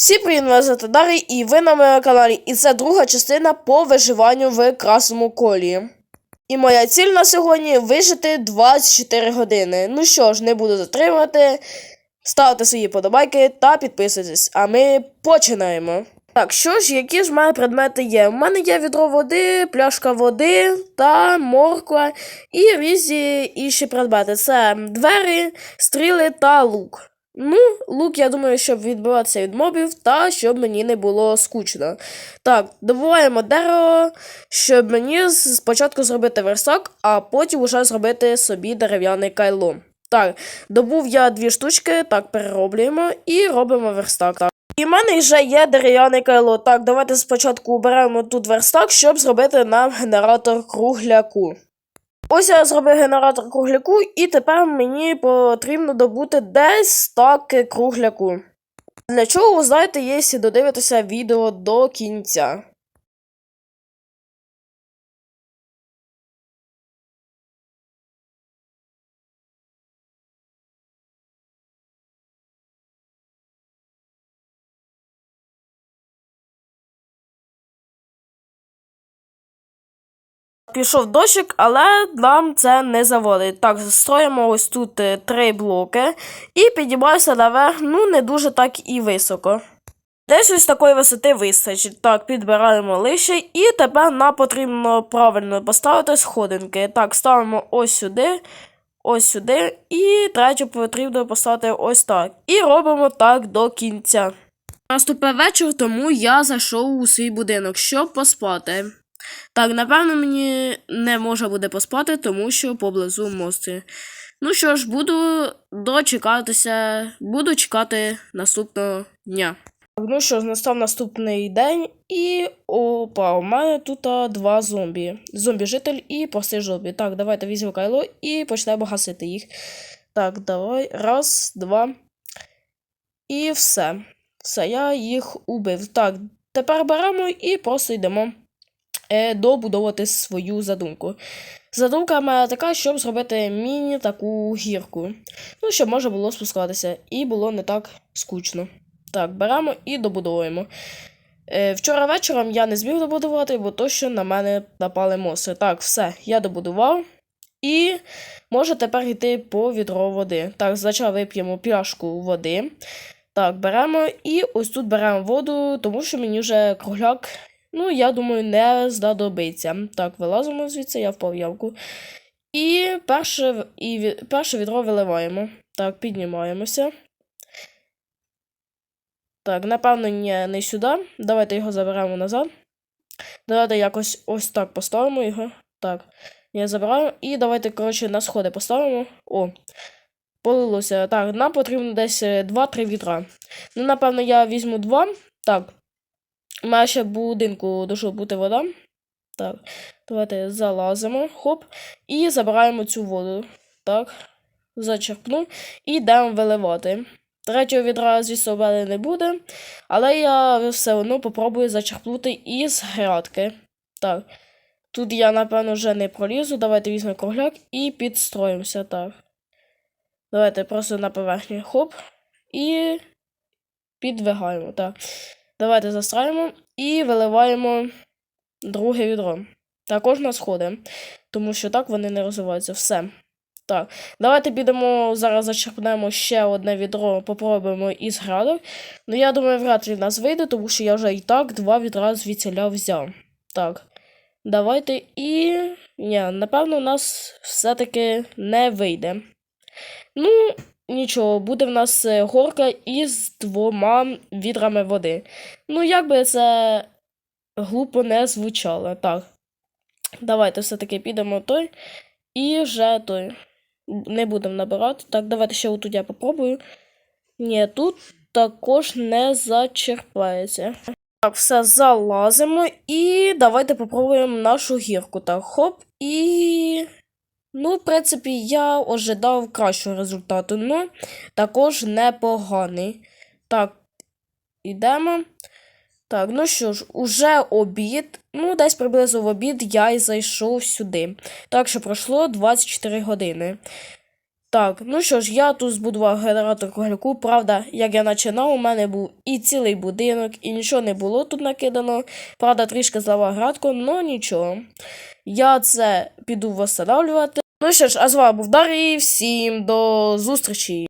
Всім привіт, мене звати Дарій, і ви на моєму каналі. І це друга частина по виживанню в красному колі. І моя ціль на сьогодні вижити 24 години. Ну що ж, не буду затримувати. Ставте свої подобайки та підписуйтесь. А ми починаємо. Так, що ж, які ж мене предмети є? У мене є відро води, пляшка води та морква і різні інші предмети. Це двері, стріли та лук. Ну, лук, я думаю, щоб відбиватися від мобів, та щоб мені не було скучно. Так, добуваємо дерево, щоб мені спочатку зробити верстак, а потім уже зробити собі дерев'яне кайло. Так, добув я дві штучки, так, перероблюємо і робимо верстак. Так. І в мене вже є дерев'яне кайло. Так, давайте спочатку оберемо тут верстак, щоб зробити нам генератор кругляку. Ось я зробив генератор кругляку, і тепер мені потрібно добути десь так кругляку. Для чого ви знаєте, якщо додивитися відео до кінця. Пішов дощик, але нам це не заводить. Так, строїмо ось тут е, три блоки і підіймаюся наверх, ну не дуже так і високо. Десь ось такої висоти вистачить. Так, підбираємо лише, і тепер нам потрібно правильно поставити сходинки. Так, ставимо ось сюди, ось сюди, і третю потрібно поставити ось так. І робимо так до кінця. Наступив вечір, тому я зайшов у свій будинок, щоб поспати. Так, напевно, мені не можна буде поспати, тому що поблизу мости. Ну що ж, буду дочекатися, буду чекати наступного дня. Ну що ж, настав наступний день, і опа, у мене тут два зомбі. Зомбі-житель і простий зомбі. Так, давайте візьмемо кайло і почнемо гасити їх. Так, давай. Раз, два. І все. Все, я їх убив. Так, тепер беремо і просто йдемо добудовувати свою задумку. Задумка мене така, щоб зробити міні таку гірку. Ну, щоб можна було спускатися, і було не так скучно. Так, беремо і добудовуємо. Е, вчора вечором я не зміг добудувати, бо то, що на мене напали моси. Так, все, я добудував. І можу тепер йти по відро води. Так, спочатку вип'ємо пляшку води. Так, беремо і ось тут беремо воду, тому що мені вже кругляк Ну, я думаю, не знадобиться. Так, вилазимо звідси, я впав в ямку. І перше, і перше відро виливаємо. Так, піднімаємося. Так, напевно, ні, не сюди. Давайте його заберемо назад. Давайте якось ось так поставимо його. Так. Я забираю. І давайте, коротше, на сходи поставимо. О. Полилося. Так, нам потрібно десь е, 2-3 відра. Ну, напевно, я візьму 2. Так. Мене ще будинку дуже бути вода. Так, давайте залазимо. Хоп. І забираємо цю воду. Так. Зачерпну. І йдемо виливати. Третього відра, звісно, мене не буде. Але я все одно попробую зачерпнути із грядки. Так. Тут я, напевно, вже не пролізу. Давайте візьмемо кругляк і підстроїмося. Так. Давайте просто на поверхні. Хоп. І підвигаємо. Так. Давайте застраюємо і виливаємо друге відро. Також на сходи, тому що так вони не розвиваються. Все. Так, давайте підемо зараз зачерпнемо ще одне відро, попробуємо із градок. Ну, я думаю, вряд ли в нас вийде, тому що я вже і так два відра звідсіля взяв. Так. Давайте і. Ні, напевно, у нас все-таки не вийде. Ну, нічого, буде в нас е, горка із двома відрами води. Ну, як би це глупо не звучало. Так. Давайте все-таки підемо той. І вже той. Не будемо набирати. Так, давайте ще отут я попробую. Ні, тут також не зачерпається. Так, все залазимо. І давайте попробуємо нашу гірку. Так, хоп. І. Ну, в принципі, я ожидав кращого результату, ну також непоганий. Так, ідемо. Так, ну що ж, уже обід. Ну, десь приблизно в обід я й зайшов сюди. Так що пройшло 24 години. Так, ну що ж, я тут збудував генератор кругляку. Правда, як я починав, у мене був і цілий будинок, і нічого не було тут накидано. Правда, трішки злава градку, але нічого. Я це піду восстанавлювати. Ну що ж, а з вами був Дарій, всім до зустрічі!